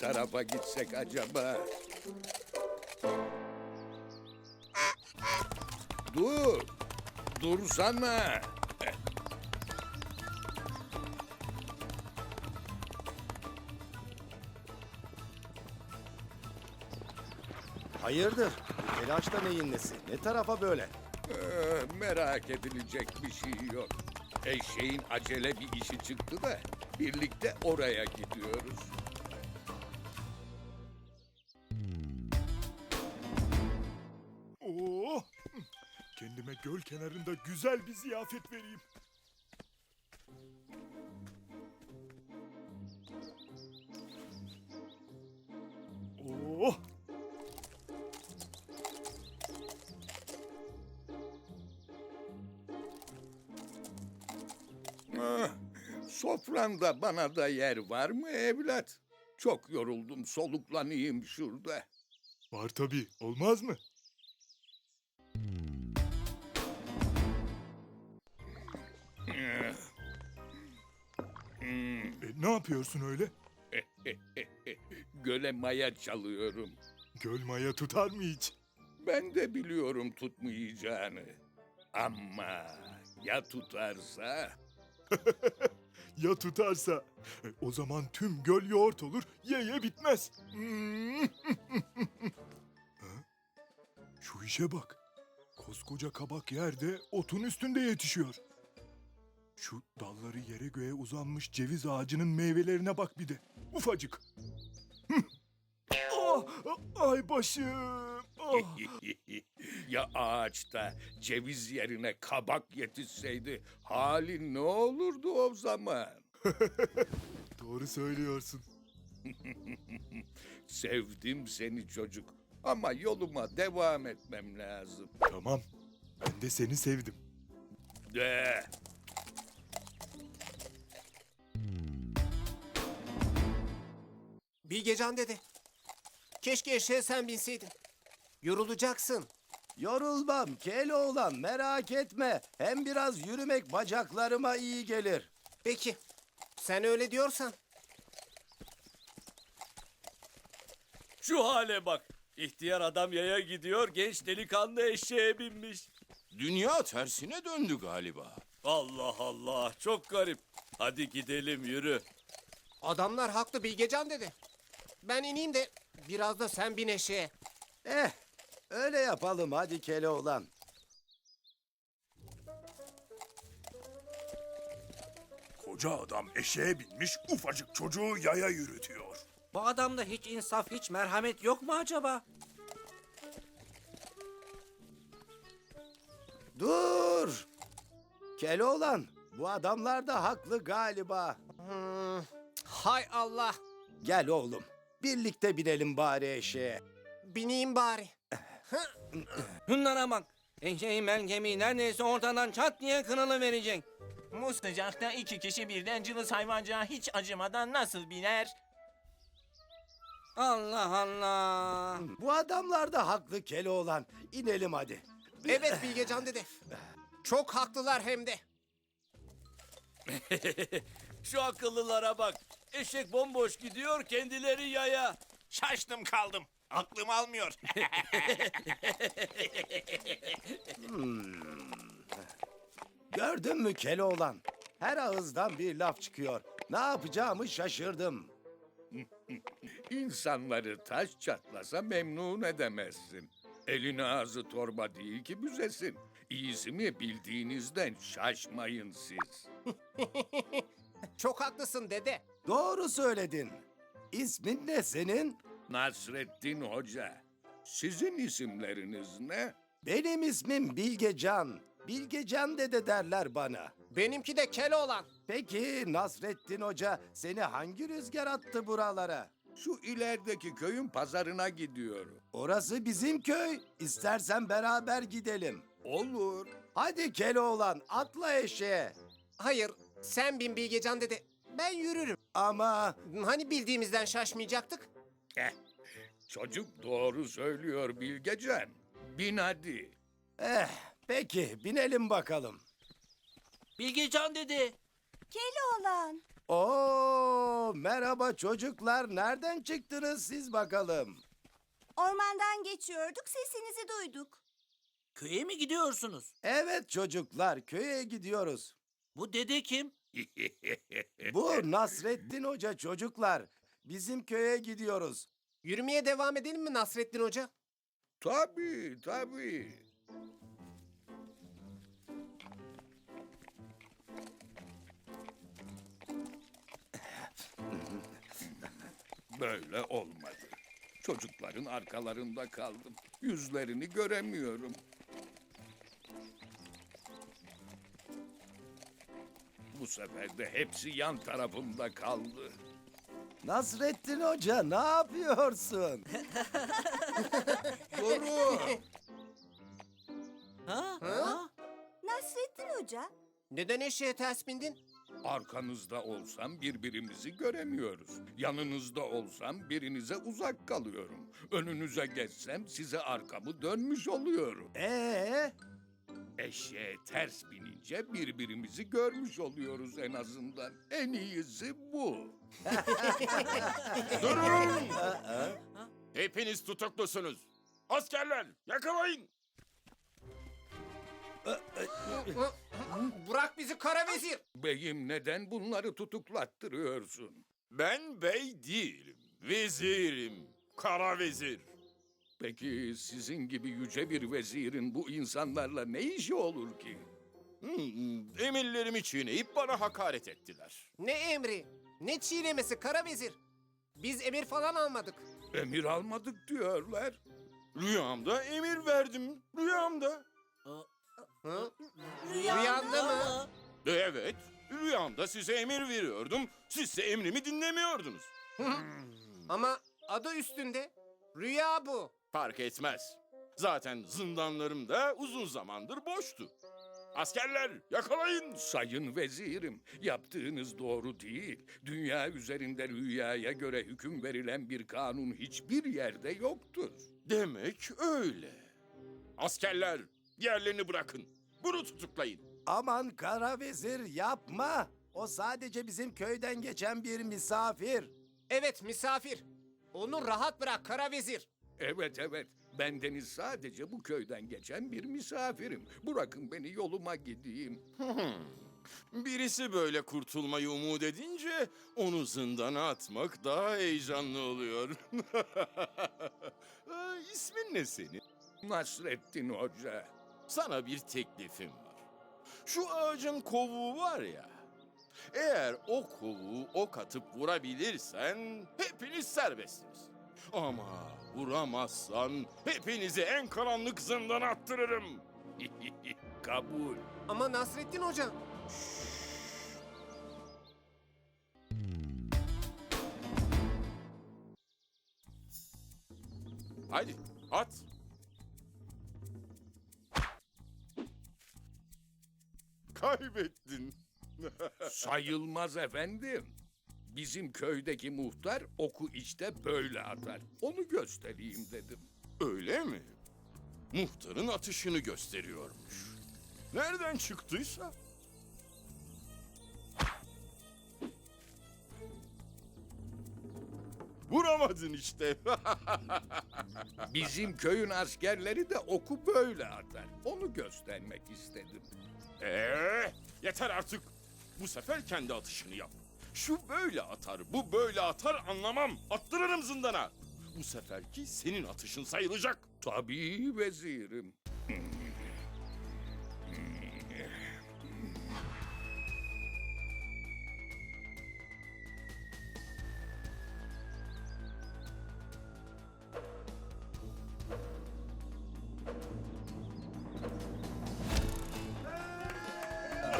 Tarafa gitsek acaba? Dur. Dursana. Hayırdır? Bu telaş da neyin nesi? Ne tarafa böyle? Ee, merak edilecek bir şey yok. Eşeğin acele bir işi çıktı da birlikte oraya gidiyoruz. Kendime göl kenarında güzel bir ziyafet vereyim. Oo! Ah, sofranda bana da yer var mı evlat? Çok yoruldum soluklanayım şurada. Var tabii, olmaz mı? Ne yapıyorsun öyle? Göle maya çalıyorum. Göl maya tutar mı hiç? Ben de biliyorum tutmayacağını. Ama ya tutarsa? Ya tutarsa? E, o zaman tüm göl yoğurt olur, ye ye bitmez. Hmm. Şu işe bak. Koskoca kabak yerde otun üstünde yetişiyor. Şu dalları yere göğe uzanmış ceviz ağacının meyvelerine bak bir de. Ufacık. Hıh. Ah, ay başım. Ah. ya ağaçta ceviz yerine kabak yetişseydi halin ne olurdu o zaman? Doğru söylüyorsun. Sevdim seni çocuk ama yoluma devam etmem lazım. Tamam. Ben de seni sevdim. De. Bilgecan dede. Keşke eşeğe sen binseydin. Yorulacaksın. Yorulmam Keloğlan merak etme. Hem biraz yürümek bacaklarıma iyi gelir. Peki. Sen öyle diyorsan. Şu hale bak. İhtiyar adam yaya gidiyor, genç delikanlı eşeğe binmiş. Dünya tersine döndü galiba. Allah Allah, çok garip. Hadi gidelim, yürü. Adamlar haklı Bilgecan dede. Ben ineyim de biraz da sen bin eşeğe. Eh öyle yapalım hadi Keloğlan. Koca adam eşeğe binmiş ufacık çocuğu yaya yürütüyor. Bu adamda hiç insaf, hiç merhamet yok mu acaba? Dur. Keloğlan bu adamlar da haklı galiba. Hay Allah. Gel oğlum. Birlikte binelim bari eşeğe. Bineyim bari. Bunlara bak. Eşeğin bel kemiği neredeyse ortadan çat diye kırılı verecek. Bu sıcakta iki kişi birden cılız hayvancağa hiç acımadan nasıl biner? Allah Allah. Bu adamlar da haklı Keloğlan. İnelim hadi. Evet Bilgecan dede. Çok haklılar hem de. Şu akıllılara bak. Eşek bomboş gidiyor, kendileri yaya. Şaştım kaldım. Aklım almıyor. Gördün mü Keloğlan? Her ağızdan bir laf çıkıyor. Ne yapacağımı şaşırdım. İnsanları taş çatlasa memnun edemezsin. Elin ağzı torba değil ki büzesin. İyisi mi bildiğinizden şaşmayın siz. Çok haklısın dede. Doğru söyledin. İsmin ne senin? Nasrettin Hoca, sizin isimleriniz ne? Benim ismim Bilgecan. Bilgecan dede derler bana. Benimki de Keloğlan. Peki Nasrettin Hoca seni hangi rüzgar attı buralara? Şu ilerideki köyün pazarına gidiyorum. Orası bizim köy. İstersen beraber gidelim. Olur. Hadi Keloğlan atla eşeğe. Hayır sen bin Bilgecan dede. Ben yürürüm. Ama Hani bildiğimizden şaşmayacaktık? Eh, çocuk doğru söylüyor Bilgecan. Bin hadi. eh peki binelim bakalım. Bilgecan dedi. Keloğlan. Oo, merhaba çocuklar. Nereden çıktınız siz bakalım? Ormandan geçiyorduk, sesinizi duyduk. Köye mi gidiyorsunuz? Evet çocuklar, köye gidiyoruz. Bu dede kim? Bu Nasrettin Hoca çocuklar. Bizim köye gidiyoruz. Yürümeye devam edelim mi Nasrettin Hoca? tabii, tabii. Böyle olmadı. Çocukların arkalarında kaldım. Yüzlerini göremiyorum. Bu sefer de hepsi yan tarafımda kaldı. Nasrettin Hoca ne yapıyorsun? Durun! Ha? ha? Nasrettin Hoca, Neden eşeğe ters bindin? Arkanızda olsam birbirimizi göremiyoruz. Yanınızda olsam birinize uzak kalıyorum. Önünüze geçsem size arkamı dönmüş oluyorum. Ee, Eşeğe ters binince birbirimizi görmüş oluyoruz en azından. En iyisi bu. Durun! Hepiniz tutuklusunuz. Askerler yakalayın. Bırak bizi kara vezir. Beyim neden bunları tutuklattırıyorsun? Ben bey değilim. Vezirim. Kara vezir. Peki sizin gibi yüce bir vezirin bu insanlarla ne işi olur ki? Hmm, emirlerimi çiğneyip bana hakaret ettiler. Ne emri? Ne çiğnemesi kara vezir? Biz emir falan almadık. Emir almadık diyorlar. Rüyamda emir verdim. Rüyamda. Hı? Rüyanda mı? Evet. Rüyamda size emir veriyordum. Siz de emrimi dinlemiyordunuz. Ama adı üstünde. Rüya bu. Fark etmez. Zaten zindanlarım da uzun zamandır boştu. Askerler yakalayın. Sayın vezirim, yaptığınız doğru değil. Dünya üzerinde rüyaya göre hüküm verilen bir kanun hiçbir yerde yoktur. Demek öyle. Askerler yerlerini bırakın. Bunu tutuklayın. aman kara vezir yapma. O sadece bizim köyden geçen bir misafir. Evet misafir. Onu rahat bırak kara vezir. Evet evet, bendeniz sadece bu köyden geçen bir misafirim. Bırakın beni yoluma gideyim. Birisi böyle kurtulmayı umut edince onu zindana atmak daha heyecanlı oluyor. Aa, İsmin ne senin? Nasrettin Hoca. Sana bir teklifim var. Şu ağacın kovuğu var ya. Eğer o kovuğu ok atıp vurabilirsen hepiniz serbestsiniz. Ama vuramazsan hepinizi en karanlık zindana attırırım. Kabul. Ama Nasrettin Hoca. Hadi at. Kaybettin. Sayılmaz efendim. Bizim köydeki muhtar oku işte böyle atar. Onu göstereyim dedim. Öyle mi? Muhtarın atışını gösteriyormuş. Nereden çıktıysa? Vuramadın işte. Bizim köyün askerleri de oku böyle atar. Onu göstermek istedim. Ee, yeter artık. Bu sefer kendi atışını yap. Şu böyle atar, bu böyle atar anlamam. Attırırım zindana. Bu seferki senin atışın sayılacak. Tabii vezirim.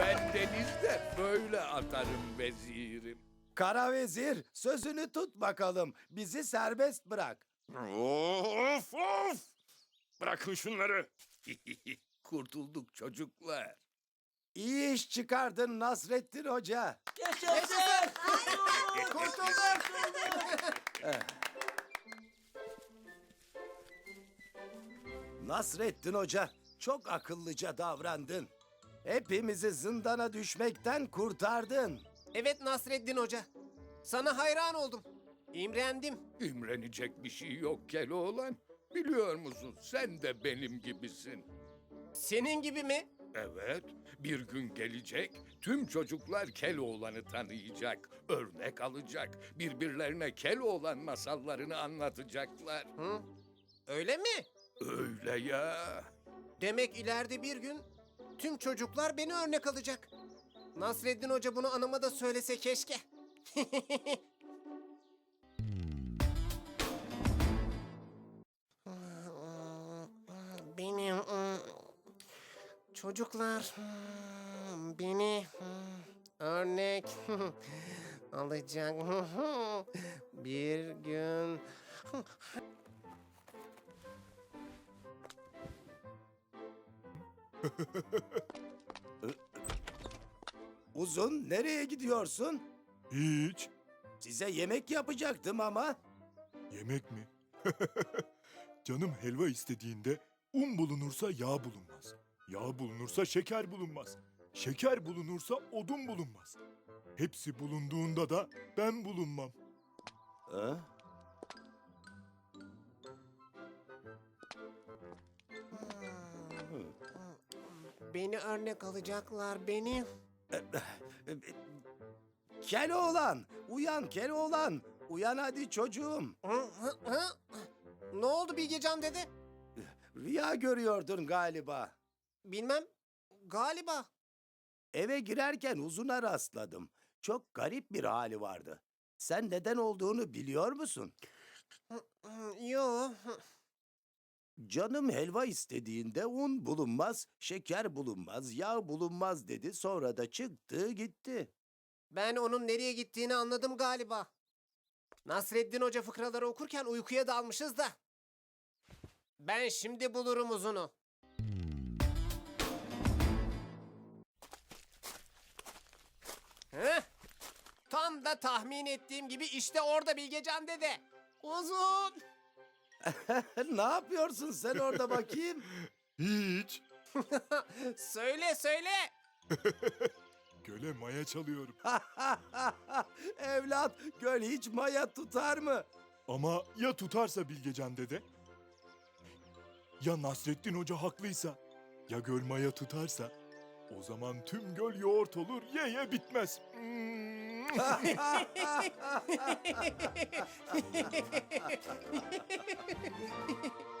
Ben denizde böyle atarım vezirim. Kara vezir sözünü tut bakalım. Bizi serbest bırak. Of of! Bırakın şunları. Kurtulduk çocuklar. İyi iş çıkardın Nasrettin Hoca. Yaşasın! Kurtulduk. Nasrettin Hoca çok akıllıca davrandın. Hepimizi zindana düşmekten kurtardın. Evet Nasreddin Hoca. Sana hayran oldum. İmrendim. İmrenecek bir şey yok Keloğlan. Biliyor musun sen de benim gibisin. Senin gibi mi? Evet, bir gün gelecek, tüm çocuklar Keloğlan'ı tanıyacak, örnek alacak, birbirlerine Keloğlan masallarını anlatacaklar. Hı? Öyle mi? Öyle ya. Demek ileride bir gün tüm çocuklar beni örnek alacak. Nasreddin Hoca bunu anama da söylese keşke. Benim çocuklar beni örnek alacak bir gün. Uzun nereye gidiyorsun? Hiç. Size yemek yapacaktım ama. Yemek mi? Canım helva istediğinde un bulunursa yağ bulunmaz. Yağ bulunursa şeker bulunmaz. Şeker bulunursa odun bulunmaz. Hepsi bulunduğunda da ben bulunmam. Ha? Beni örnek alacaklar beni. Keloğlan, uyan Keloğlan. Uyan hadi çocuğum. Ne oldu Bilgecan dede? Rüya görüyordun galiba. Bilmem. Galiba. Eve girerken uzuna rastladım. Çok garip bir hali vardı. Sen neden olduğunu biliyor musun? Yo. Canım helva istediğinde un bulunmaz, şeker bulunmaz, yağ bulunmaz dedi. Sonra da çıktı gitti. Ben onun nereye gittiğini anladım galiba. Nasreddin Hoca fıkraları okurken uykuya dalmışız da. Ben şimdi bulurum uzunu. Heh. Tam da tahmin ettiğim gibi işte orada Bilgecan dede. Uzun. ne yapıyorsun sen orada bakayım? Hiç. söyle söyle. Göle maya çalıyorum. Evlat, göl hiç maya tutar mı? Ama ya tutarsa Bilgecan dede? Ya Nasrettin Hoca haklıysa? Ya göl maya tutarsa? O zaman tüm göl yoğurt olur ye ye bitmez.